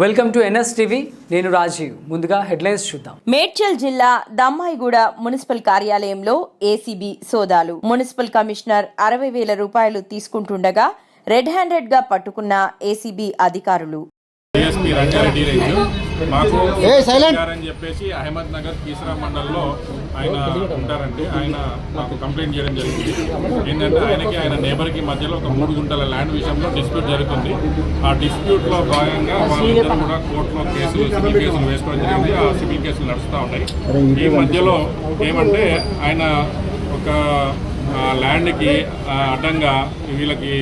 Welcome to NS TV. నేను రాజీవ్. ముందుగా headlines చూద్దాం. మేడ్చల్ జిల్లా దమ్మాయిగూడ మున్సిపల్ కార్యాలయంలో ఏసీబీ సోదాలు. మున్సిపల్ కమిషనర్ అరవై వేల రూపాయలు తీసుకుంటుండగా రెడ్ హ్యాండెడ్గా పట్టుకున్న ఏసీబీ అధికారులు. DSP Rangareddy range. మాకు అని చెప్పేసి అహ్మద్ నగర్ కీసరా మండల్లో ఆయన ఉంటారండి. ఆయన మాకు కంప్లైంట్ చేయడం జరిగింది. ఏంటంటే ఆయనకి ఆయన నేబర్కి మధ్యలో ఒక మూడు గుంటల ల్యాండ్ విషయంలో డిస్ప్యూట్ జరుగుతుంది. ఆ డిస్ప్యూట్లో భాగంగా వాళ్ళిద్దరు కూడా కోర్టులో కేసులు సివిల్ కేసులు వేసుకోవడం జరిగింది. ఆ సివిల్ కేసులు నడుస్తూ ఉన్నాయి. ఈ మధ్యలో ఏమంటే ఆయన ఒక ల్యాండ్కి అడ్డంగా వీళ్ళకి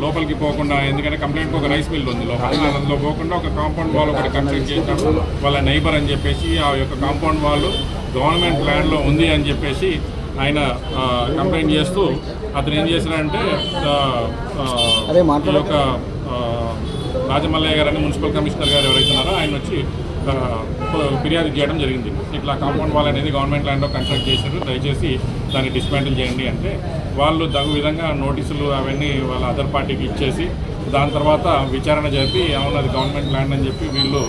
లోపలికి పోకుండా ఎందుకంటే కంప్లైంట్కి ఒక రైస్ మిల్ ఉంది లోపల. అందులో పోకుండా ఒక కాంపౌండ్ వాల్ ఒకటి కన్స్ట్రక్ట్ చేసినప్పుడు వాళ్ళ నైబర్ అని చెప్పేసి ఆ యొక్క కాంపౌండ్ వాల్ గవర్నమెంట్ ల్యాండ్లో ఉంది అని చెప్పేసి ఆయన కంప్లైంట్ చేస్తూ అతను ఏం చేశారంటే ఈ. యొక్క రాజమల్లయ్య గారు అని మున్సిపల్ కమిషనర్ గారు ఎవరైతే ఉన్నారో ఆయన వచ్చి ఫిర్యాదు చేయడం జరిగింది. ఇట్లా కాంపౌండ్ వాల్ అనేది గవర్నమెంట్ ల్యాండ్లో కన్స్ట్రక్ట్ చేశారు. దయచేసి దాన్ని డిస్మాంటిల్ చేయండి అంటే వాళ్ళు తగు విధంగా నోటీసులు అవన్నీ వాళ్ళ అదర్ పార్టీకి ఇచ్చేసి దాని తర్వాత విచారణ జరిపి అవును అది గవర్నమెంట్ ల్యాండ్ అని చెప్పి వీళ్ళు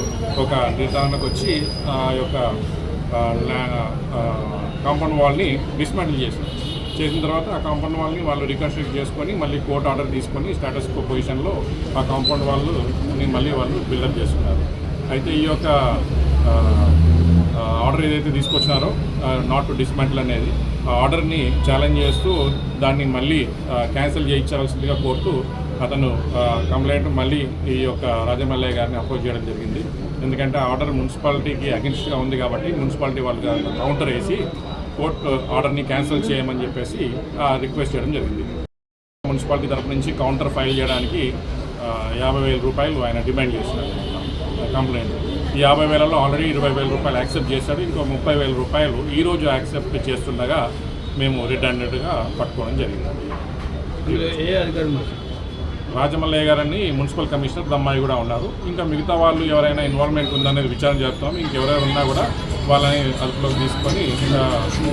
ఒక నిర్ధారణకు వచ్చి ఆ యొక్క కాంపౌండ్ వాల్ని డిస్మాంటిల్ చేశారు. చేసిన తర్వాత ఆ కాంపౌండ్ వాల్ని వాళ్ళు రికన్స్ట్రక్ట్ చేసుకొని మళ్ళీ కోర్టు ఆర్డర్ తీసుకొని స్టేటస్ పొజిషన్లో ఆ కాంపౌండ్ వాళ్ళు మళ్ళీ వాళ్ళు బిల్డప్ చేసుకున్నారు. అయితే ఈ యొక్క ఆర్డర్ ఏదైతే తీసుకొచ్చినారో నాట్ టు డిస్మెంటల్ అనేది ఆ ఆర్డర్ని ఛాలెంజ్ చేస్తూ దాన్ని మళ్ళీ క్యాన్సిల్ చేయించాల్సిందిగా కోర్టు అతను కంప్లైంట్ మళ్ళీ ఈ యొక్క రాజమల్లయ్య గారిని అప్రోచ్ చేయడం జరిగింది. ఎందుకంటే ఆర్డర్ మున్సిపాలిటీకి అగెన్స్ట్గా ఉంది కాబట్టి మున్సిపాలిటీ వాళ్ళు కౌంటర్ వేసి కోర్టు ఆర్డర్ని క్యాన్సిల్ చేయమని చెప్పేసి రిక్వెస్ట్ చేయడం జరిగింది. మున్సిపాలిటీ తరపు నుంచి కౌంటర్ ఫైల్ చేయడానికి యాభై వేల రూపాయలు ఆయన డిమాండ్ చేసినారు. కంప్లైంట్ ఈ యాభై వేలలో ఆల్రెడీ ఇరవై వేల రూపాయలు యాక్సెప్ట్ చేశాడు. ఇంకో ముప్పై వేల రూపాయలు ఈరోజు యాక్సెప్ట్ చేస్తుండగా మేము హ్యాండెడ్గా పట్టుకోవడం జరిగింది. రాజమల్లయ్య గారని మున్సిపల్ కమిషనర్ దమ్మాయి కూడా ఉన్నారు. ఇంకా మిగతా వాళ్ళు ఎవరైనా ఇన్వాల్వ్మెంట్ ఉందనేది విచారణ చేస్తాం. ఇంకెవరైనా ఉన్నా కూడా వాళ్ళని అదుపులోకి తీసుకొని ఇంకా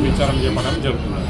విచారణ చేపట్టడం జరుగుతుంది.